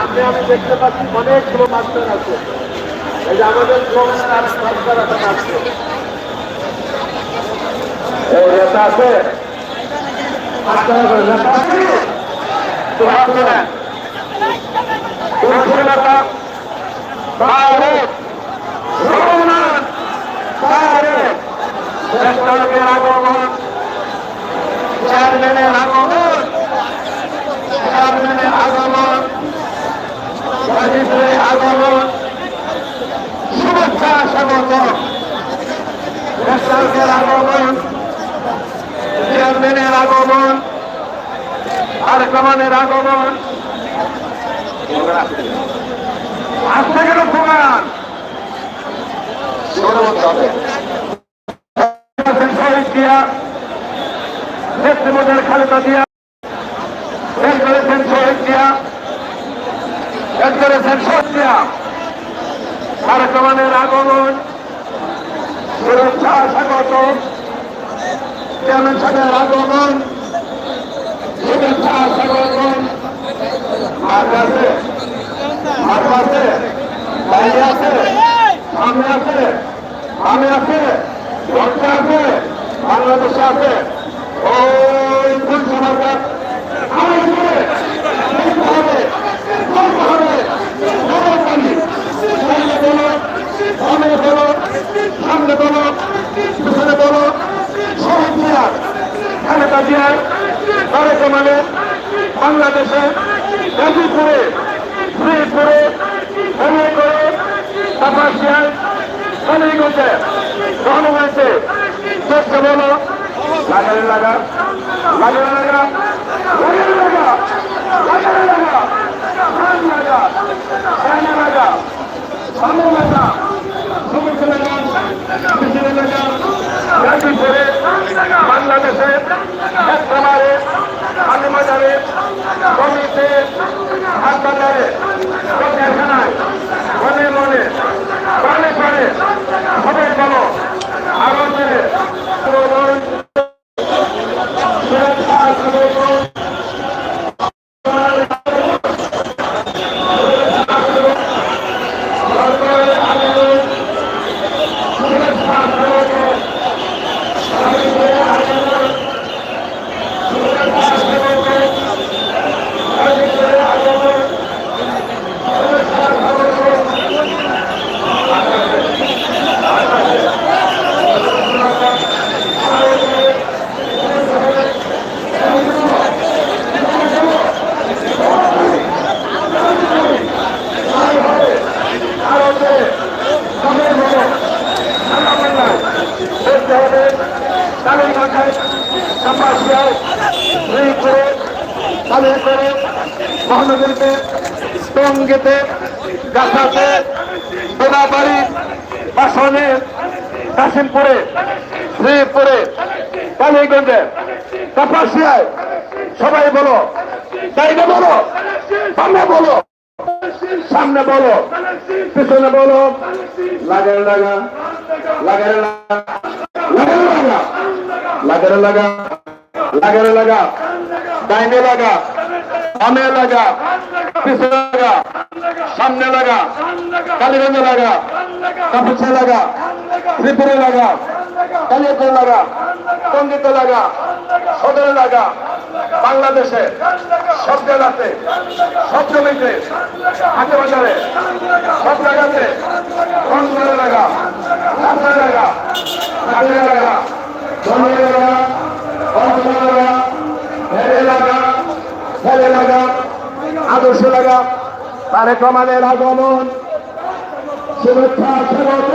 সামনে আমি দেখতে পাচ্ছি অনেকগুলো মাস্টার আছে। এই যে আমাদের মাস্টার আছে। আছে। আগমন আগমন আগমন শুভেচ্ছা স্বাগত আগমন চেয়ারম্যানের আগমন আর কমানের আগমন প্রমাণ শহীদ দিয়া নেতৃত্বের খালেদা দিয়া বের করেছেন শহীদ দিয়া বের করেছেন দিয়া আর কমানের আগমন সুরক্ষা স্বাগত। চেয়ারম্যান আগমন শুভেচ্ছা স্বাগত। আছে আছে আছে, সামনে আছে আমি আছে আছে, বাংলাদেশে আছে ওই কোন সমাজে আমার উপরে দেখতে হবে বলতে হবে নজর পানি সামনে বলো সামনে বলো সামনে বলো পিছনে বলো শহীদ মিয়ার খালেদা জিয়ার তারেক রহমানের বাংলাদেশে গাজীপুরে শ্রীপুরে করে তাপাসিয়ায় কালীগঞ্জে গ্রহণ হয়েছে চেষ্টা বলো লাগালে লাগা লাগালে লাগা লাগালে লাগা লাগালে লাগা ধান লাগা সাইনা লাগা ভালো লাগা সমুদ্র লাগা পিছনে লাগা গাজীপুরে বাংলাদেশে খামারে আলিমাজারে কমিতে হাসপাতালে মনে মনে প্রাণে প্রাণে সবাই বলো। ভাষায় সাম্বাসিয়ায় রেল করে তামিল করে মহানগরীতে টঙ্গিতে গাছাতে সোনাবাড়ি বাসনে কাশিমপুরে শ্রীপুরে কালীগঞ্জে কাপাসিয়ায় সবাই বলো তাইলে বলো সামনে বলো সামনে বলো পিছনে বলো লাগার লাগা লাগার লাগা লাগার লাগা লাগার লাগা লাগার লাগা, ডাইনে লাগা, বামে লাগা পিছনে লাগা, সামনে লাগা, কালীগঞ্জে লাগা, কাপুছে লাগা, ত্রিপুরে লাগা কালিয়াপুর লাগা, টঙ্গিতে লাগা, সদরে লাগা, বাংলাদেশে সব জায়গাতে সব জমিতে, হাটে বাজারে, সব জায়গাতে লাগা লাগা লাগা অঞ্চলে লাগা ভেড়ে লাগা ফেলে লাগা আদর্শ লাগা তারেক রহমানের আগমন শুভেচ্ছা স্বাগত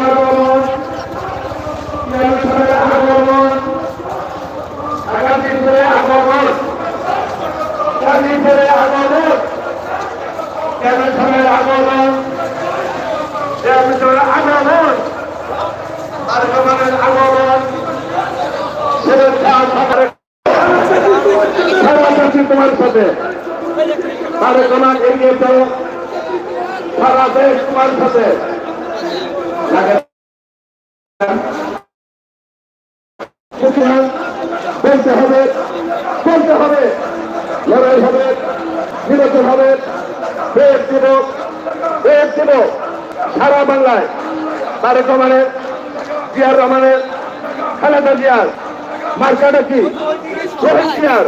আগমন আগমন আগামী করে আগমন আগমন কেন্দ্রের আগমন আগমন আগমন তোমার সাথে। তোমার এগিয়ে যাও। সারা দেশ তোমার সাথে। বলতে হবে বলতে হবে। লড়াই হবে হবে। দেশ দিব সারা বাংলায় তারেক রহমানের জিয়ার রহমানের খালেদা জিয়ার মার্কাটা কি? রোহিত জিয়ার,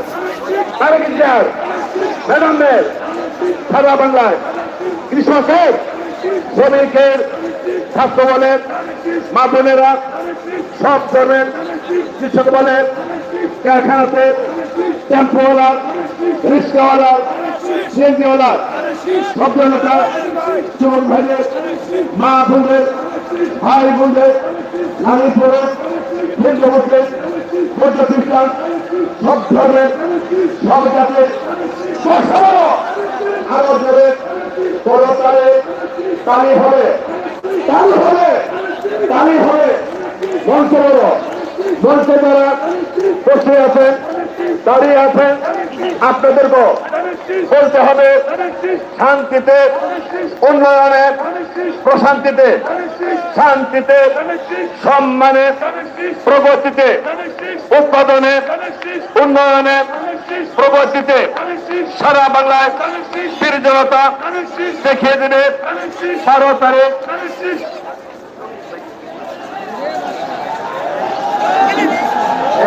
তারেক জিয়ার ম্যাডামের সারা বাংলায়। কৃষকের শ্রমিকের, ছাত্র বলেন, মা বোনেরা সব ধরনের কৃষক বলেন, কারখানাতে টেম্পোওয়ালা রিক্সাওয়ালা সিএনজিওয়ালা সব জনতা যুবক ভাইদের, মা বোনদের, ভাই বোনদের নারী পুরুষ হিন্দু মুসলিম বৌদ্ধ খ্রিস্টান সব ধর্মের সব জাতের আরও ধরে বড় তালে হবে তালি হবে তালি হবে মঞ্চ বড় মঞ্চে যারা বসে আছেন দাঁড়িয়ে আছেন আপনাদেরকে বলতে হবে শান্তিতে, উন্নয়নে, প্রশান্তিতে। শান্তিতে, সম্মানে, প্রগতিতে। উৎপাদনে, উন্নয়নে, প্রগতিতে। সারা বাংলায় বীর জনতা দেখিয়ে দেবে বারো তারিখ।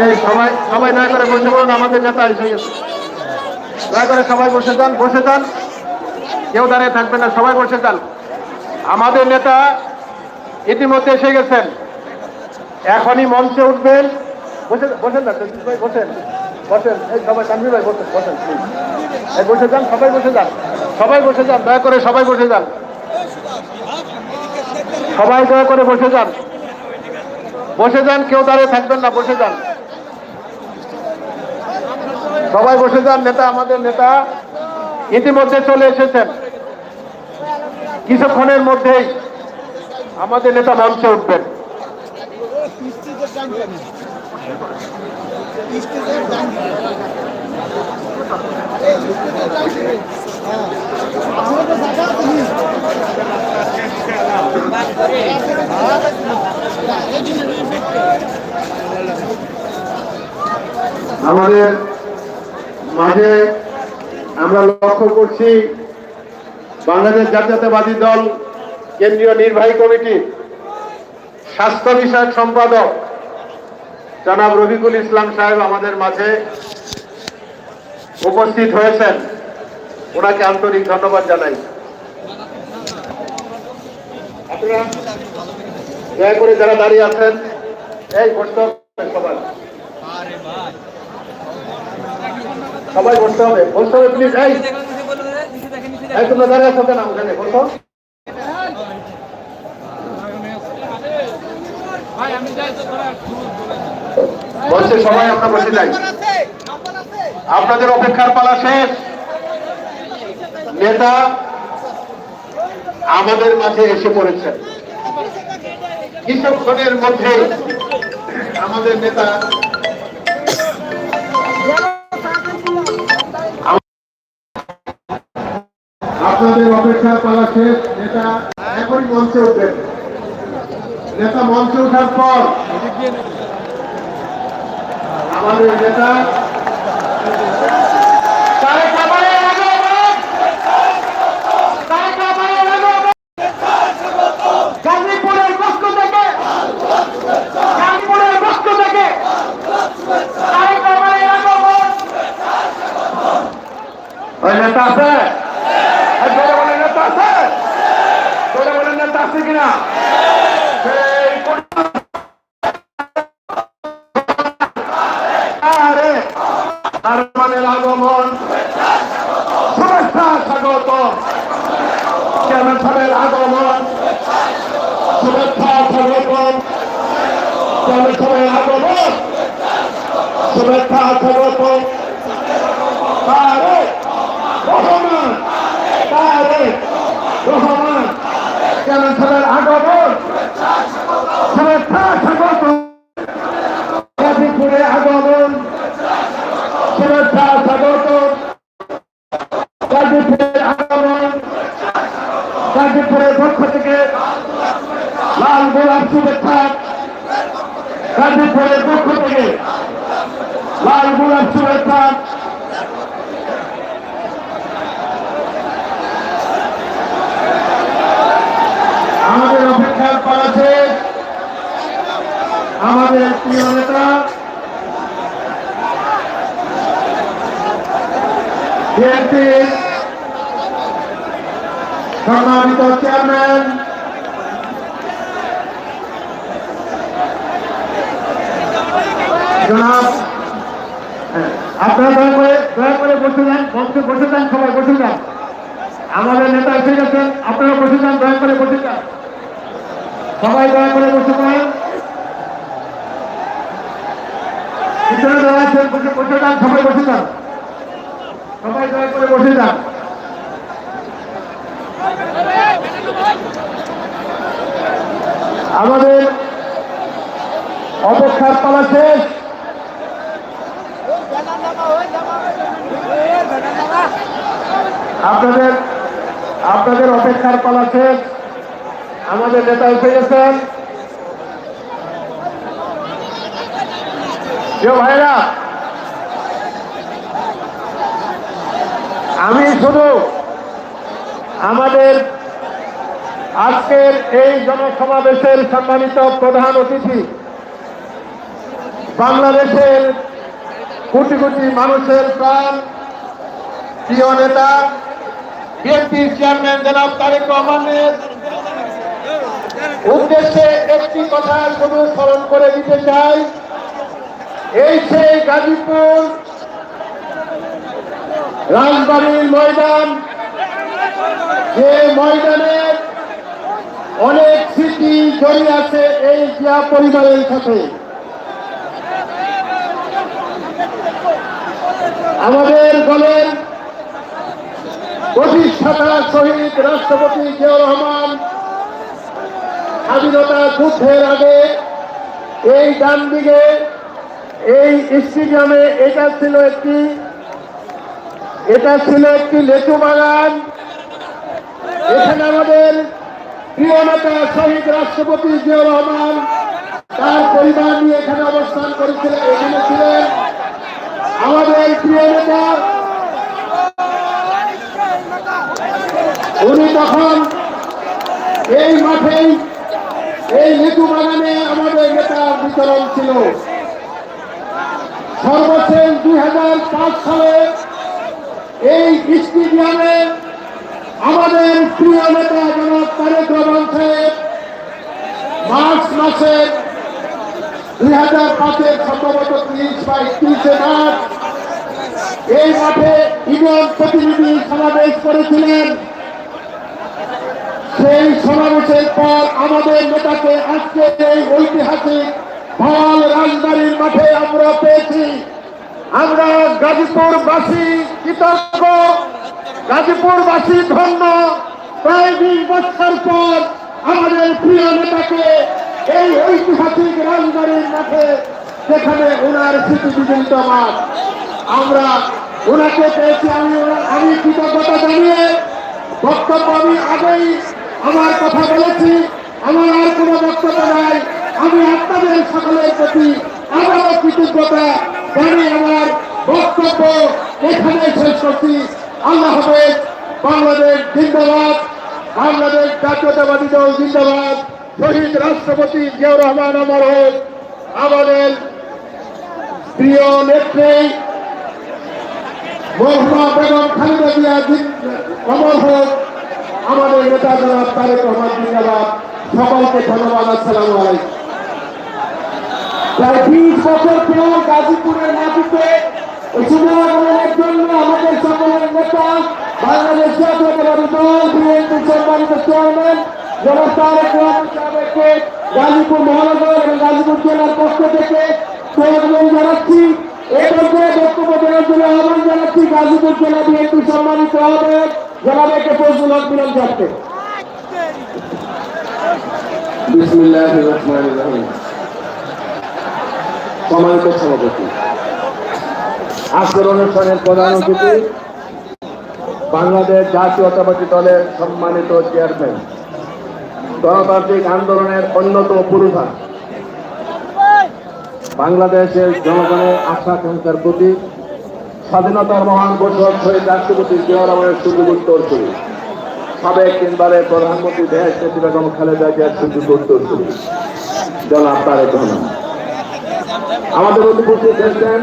এই সবাই সবাই দয়া করে বসে বলুন আমাদের নেতা এসে গেছে। দয়া করে সবাই বসে যান বসে যান। কেউ দাঁড়িয়ে থাকবেন না, সবাই বসে যান। আমাদের নেতা ইতিমধ্যে এসে গেছেন। এখনই মঞ্চে উঠবেন। বসে বসেন না ভাই, বসেন। বসেন। এই সবাই কানভি ভাই, বসেন বসেন এই বসে যান, সবাই বসে যান। সবাই বসে যান, দয়া করে সবাই বসে যান। সবাই দয়া করে বসে যান। বসে যান, কেউ দাঁড়িয়ে থাকবেন না, বসে যান। সবাই বসে যান, নেতা, আমাদের নেতা। ইতিমধ্যে চলে এসেছেন। কিছুক্ষণের মধ্যেই আমাদের নেতা মঞ্চে উঠবেন। আমাদের মাঝে আমরা লক্ষ্য করছি বাংলাদেশ জাতীয়তাবাদী দল, কেন্দ্রীয় নির্বাহী কমিটি, স্বাস্থ্য বিষয়ক সম্পাদক জনাব রফিকুল ইসলাম সাহেব আমাদের মাঝে উপস্থিত হয়েছেন। ওনাকে আন্তরিক ধন্যবাদ জানাই। দয়া করে যারা দাঁড়িয়ে আছেন, এই হবে সবাই বসতে হবে। বসতে হবে প্লিজ এই। এই, তোমরা দাঁড়িয়ে আছো ওখানে বসো। বলছে সবাই আমরা বসে যাই। আপনাদের অপেক্ষার পালা শেষ। নেতা আমাদের মাঝে এসে পড়েছেন কিছুক্ষণের মধ্যে আমাদের নেতা আপনাদের অপেক্ষার পালা শেষ নেতা এখনই মঞ্চে উঠবেন। নেতা মঞ্চে ওঠার পর আমাদের নেতা আগমন! তারেক রহমানের আগমন! গাজীপুরের পক্ষ থেকে গাজীপুরের পক্ষ থেকে তারেক রহমানের আগমন! ওই নেতা আছে এই জোরে বলেন নেতা আছে জোরে বলেন নেতা আছে কিনা? আরমানের আগমন। শুভেচ্ছা স্বাগত চেয়ারম্যান সাহেবের আগমন? শুভেচ্ছা স্বাগত চেয়ারম্যান সাহেবের আরে রহমান আরে রহমান সাহেবের আগমন। শুভেচ্ছা স্বাগত গাজীপুরে আগমন। শুভেচ্ছা স্বাগত গাজীপুরের আগমন। গাজীপুরের পক্ষ থেকে লাল গোলাপ শুভেচ্ছা। গাজীপুরের পক্ষ থেকে লাল গোলাপ শুভেচ্ছা। আমাদের প্রিয় চেয়ারম্যান। আপনারা দয়া করে দয়া করে বসে যান, বসে বসে যান সবাই, বসে যান। আমাদের নেতা এসে গেছেন আপনারা বসে যান, দয়া করে বসে যান। সবাই দয়া করে বসে যান। যারা আছেন বসে যান, সবাই বসে যান। সবাই করে বসে যান। আমাদের অপেক্ষার পালা শেষ। আপনাদের আপনাদের অপেক্ষার পালা শেষ। আমাদের নেতা এসে গেছেন। ভাইরা, আমি শুধু আমাদের আজকের এই জনসমাবেশের সম্মানিত প্রধান অতিথি, বাংলাদেশের কোটি কোটি মানুষের প্রাণ, প্রিয় নেতা বিএনপির চেয়ারম্যান জনাব তারেক রহমানের উদ্দেশ্যে একটি কথা শুধু স্মরণ করে দিতে চাই। এই সেই গাজীপুর রাজবাড়ির ময়দান, যে ময়দানের অনেক স্মৃতি জড়িয়ে আছে এই জিয়া পরিবারের সাথে। আমাদের দলের প্রতিষ্ঠাতা শহীদ রাষ্ট্রপতি জিয়াউর রহমান স্বাধীনতা যুদ্ধের আগে এই ডান দিকে এই স্টেডিয়ামে এটা ছিল একটি, এটা ছিল একটি লেচু বাগান। এখানে আমাদের প্রিয় নেতা শহীদ রাষ্ট্রপতি জিয়াউর রহমান তার পরিবার নিয়ে এখানে অবস্থান করেছিলেন, এখানে ছিলেন। আমাদের প্রিয় নেতা, উনি তখন এই মাঠেই, এই লিচু বাগানে আমাদের নেতার বিতরণ ছিল। সর্বশেষ দুই হাজার পাঁচ সালে এই স্টেডিয়ামে আমাদের প্রিয় নেতা জনাব তারেক রহমান সাহেব মার্চ মাসে দুই হাজার পাঁচের সম্ভবত ত্রিশ বা একত্রিশে মার্চ এই মাঠে ইউনিয়ন প্রতিনিধি সমাবেশ করেছিলেন। সেই সমাবেশের পর আমাদের নেতাকে আজকে এই ঐতিহাসিক ভাওয়াল রাজবাড়ির মাঠে আমরা পেয়েছি। আমরা গাজীপুরবাসী কৃতজ্ঞ। গাজীপুরবাসী ধন্য। প্রায় বিশ বছর পর আমাদের প্রিয় নেতাকে এই ঐতিহাসিক রাজবাড়ির মাঠে সেখানে ওনার স্মৃতি বিজড়িত মাঠ আমরা ওনাকে পেয়েছি আমি আমি কৃতজ্ঞতা জানিয়ে বক্তব্য আমি আগেই আমার কথা বলেছি। আমার আর আমি আপনাদের সকলের প্রতি আবারও কৃতজ্ঞতা জানি আমার বক্তব্য এখানে শেষ করছি। আল্লাহ হাফেজ, বাংলাদেশ জিন্দাবাদ, বাংলাদেশ জাতীয়তাবাদী দল জিন্দাবাদ, শহীদ রাষ্ট্রপতি জিয়াউর রহমান আমার হোক, আমাদের প্রিয় নেত্রী মহমা বেগম খালেদা জিয়া অমর হোক, আমাদের নেতা জনাব তারেক রহমান জিন্দাবাদ। সকলকে ধন্যবাদ, আসসালামু আলাইকুম। প্রায় বিশ বছর পর গাজীপুরের মাটিতে সুন্দরবনের জন্য আমাদের সকলের নেতা, বাংলাদেশ জাতীয়তাবাদী দল, বিএনপি সম্মানিত চেয়ারম্যান, জনাব তারেক রহমান সাহেবকে গাজীপুর মহানগর এবং গাজীপুর জেলার পক্ষ থেকে স্বাগত জানাচ্ছি। এই পর্যায়ে বক্তব্য দেওয়ার জন্য আহ্বান জানাচ্ছি গাজীপুর জেলা বিএনপি সম্মানিত আহ্বায়ক জনাবেকে ফজলুল হক মিলন যাচ্ছে বিসমিল্লাহ রহমান রহিম। সম্মানিত সভাপতি। আজকের অনুষ্ঠানের প্রধান অতিথি, বাংলাদেশ জাতীয়তাবাদী দলের সম্মানিত চেয়ারম্যান। গণতান্ত্রিক আন্দোলনের অন্যতম পুরুষা বাংলাদেশের জনগণের আশা আকাঙ্ক্ষার প্রতি স্বাধীনতার মহান ঘোষক শহীদ রাষ্ট্রপতি জিয়াউর রহমানের সুযোগ উত্তরসূরি সাবেক তিনবারের প্রধানমন্ত্রী দেশ নেত্রী খালেদা জিয়ার সুযোগ উত্তরসূরি জনাব তারেক রহমান। আমাদের উপস্থিত এসেছেন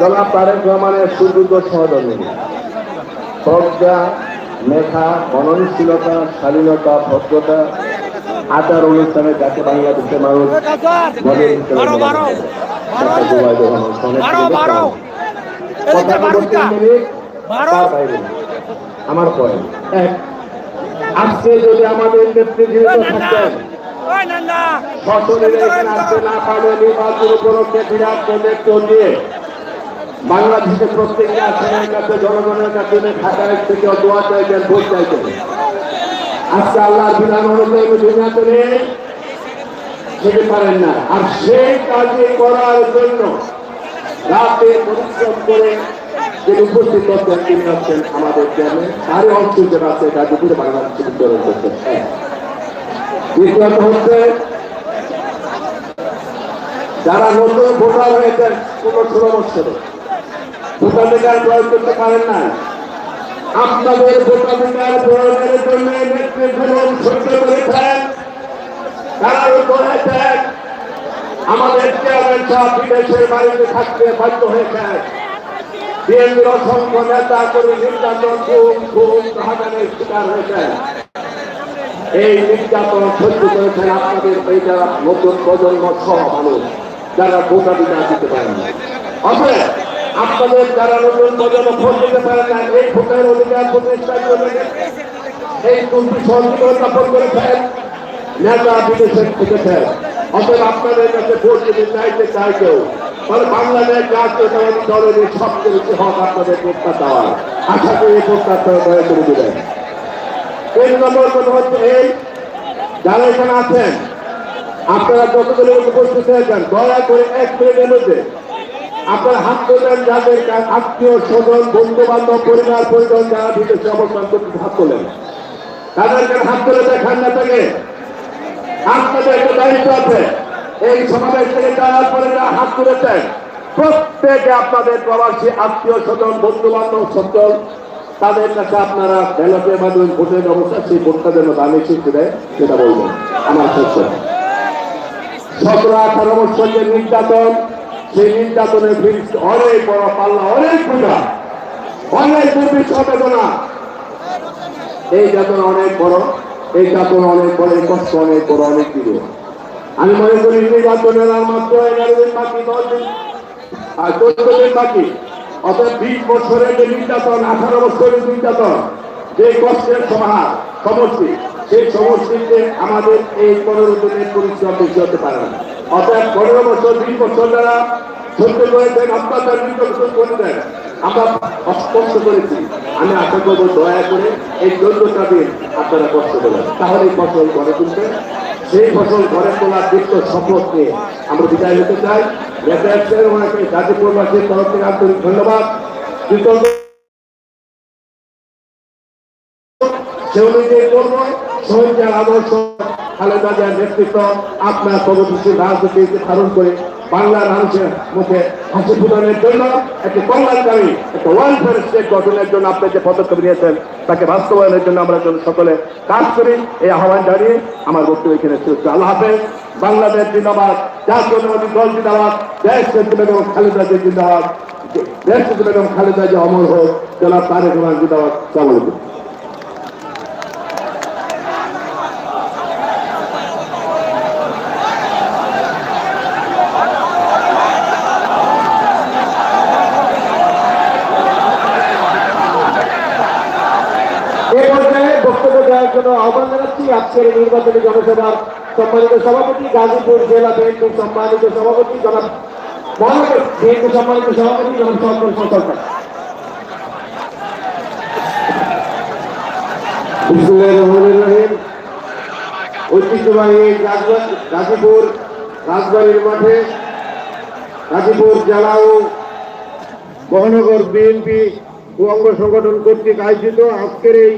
জনাব তারেক রহমানের সুযোগ্য সহধর্মী প্রজ্ঞা মেধা মননশীলতা শালীনতা ভদ্রতা আচার অনুষ্ঠানে যাকে বাংলাদেশের মানুষ মনে। আমার পয়েন্ট এক আজকে যদি আমাদের নেতৃত্ব থাকতেন ফসলের কাছে জনগণের কাছে ঢাকায় থেকে দোয়া চাইছেন ভোট চাইছেন আজকে আল্লাহর বিধান যেতে পারেন না। আর সেই কাজে করার জন্য রাতে পরিশ্রম করে তিনি উপস্থিত হচ্ছেন আমাদের চেয়ারম্যান তারই অংশ হিসেবে আছে গাজীপুরে বিতরণ করছেন এক দ্বিতীয়ত হচ্ছে যারা নতুন ভোটার হয়েছেন কোন ষোলো বছরে ভোটাধিকার প্রয়োগ করতে পারেন না আপনাদের ভোটাধিকার প্রয়োগের জন্য নেতৃত্ব সহ্য করেছেন তারা করেছেন আমাদের চেয়ারম্যান সাহেব বিদেশের বাড়িতে থাকতে বাধ্য হয়েছেন। বিএনপির অসংখ্য নেতা করে নির্যাতন, খুন খুন হাজারের শিকার হয়েছেন। এই নির্যাতন সহ্য করেছেন আপনাদের এই যারা নতুন প্রজন্ম সহ মানুষ, যারা ভোটাধিকার দিতে পারেন অতএব আপনাদের যারা নতুন প্রজন্ম ভোট দিতে পারেন না, এই ভোটের অধিকার প্রতিষ্ঠার জন্য এই দুটি সহযোগিতা স্থাপন করেছেন, নেতা বিদেশে থেকেছেন অতএব আপনাদের কাছে ভোট যদি চাইতে চাই কেউ। তাহলে বাংলাদেশ জাতীয়তাবাদী দলের সবচেয়ে বেশি হক আপনাদের দেওয়া আশা করি দয়া করে দেবেন। তিন নম্বর কথা হচ্ছে এই, যারা এখানে আছেন, আপনারা যতগুলো উপস্থিত হয়েছেন, দয়া করে এক মিনিটের মধ্যে আপনারা হাত তোলেন, যাদের আত্মীয় স্বজন বন্ধু বান্ধব পরিবার, পরিজন যারা বিদেশে অবস্থান করতে হাত তোলেন। তাদেরকে হাত তুলে দেখান না থেকে আপনাদের একটা দায়িত্ব আছে। এই সমাবেশ থেকে যাওয়ার পরে যারা হাত তুলেছেন, প্রত্যেকে আপনাদের প্রবাসী আত্মীয় স্বজন বন্ধু বান্ধব সচল তাদের কাছে আপনারা ব্যালটের মাধ্যমে ভোটের ব্যবস্থা সেই ভোটটা যেন দামে শিখতে দেয়, সেটা বলবেন আমার শেষ। সতেরো আঠারো বছর যে নির্যাতন, সেই নির্যাতনের ফিরিস অনেক বড় পাল্লা, অনেক পূজা অনেক দুর্বিষহ বেদনা এই যাতনা অনেক বড়, এই যাতনা অনেক বড়, এই কষ্ট অনেক বড়, অনেক দীর্ঘ আমি মনে করি নির্বাচনের আর মাত্র এগারো দিন বাকি, দশ দিন। আর চোদ্দ দিন বাকি। অর্থাৎ বিশ বছরের যে নির্যাতন, আঠারো বছরের নির্যাতন, যে কষ্টের সমাহার, সমষ্টি, সেই সমষ্টিতে আমাদের এই পনেরো দিনের পরিশ্রম বেশি হতে পারে না। অর্থাৎ পনেরো বছর, বিশ বছর যারা সহ্য করেছেন অত্যাচার নির্যাতন করেছেন, আমরা অস্পষ্ট করেছি। আমি আশা করব দয়া করে এই চোদ্দটা দিন আপনারা কষ্ট করবেন তাহলে ফসল ঘরে তুলতে সেই ফসল ঘরে তোলার দৃষ্ট নিয়ে আমরা বিদায় হতে চাই। ওনাকে গাজীপুরবাসীর তরফ থেকে আন্তরিক ধন্যবাদ। আদর্শ খালেদা নেতৃত্ব আপনার প্রগতিশীল রাজনীতিকে ধারণ করে বাংলার মানুষের মুখে হাসি ফুটানোর জন্য একটি কল্যাণকারী, একটা ওয়েলফেয়ার স্টেট গঠনের জন্য আপনি যে পদক্ষেপ নিয়েছেন, তাকে বাস্তবায়নের জন্য আমরা যেন সকলে কাজ করি, এই আহ্বান জানিয়ে আমার বক্তব্য এখানে শেষ আল্লাহ হাফেজ, বাংলাদেশ জিন্দাবাদ জাতীয়তাবাদী দল জিন্দাবাদ, দেশ বেগম খালেদা জিয়া জিন্দাবাদ। দেশ বেগম খালেদা জিয়া অমর হোক, জনাব তারেক রহমান জিন্দাবাদ। সালাম আলাইকুম এ পর্যায়ে বক্তব্য দেওয়ার জন্য আহ্বান জানাচ্ছি আজকের নির্বাচনী জনসভার সম্মানিত সভাপতি, গাজীপুর জেলা বিএনপির সম্মানিত সভাপতি জনাব মহানগর সম্মানিত সভাপতি জনাব গাজীপুর রাজবাড়ির মাঠে গাজীপুর জেলা ও মহানগর বিএনপি অঙ্গ সংগঠন কর্তৃক আয়োজিত আজকের এই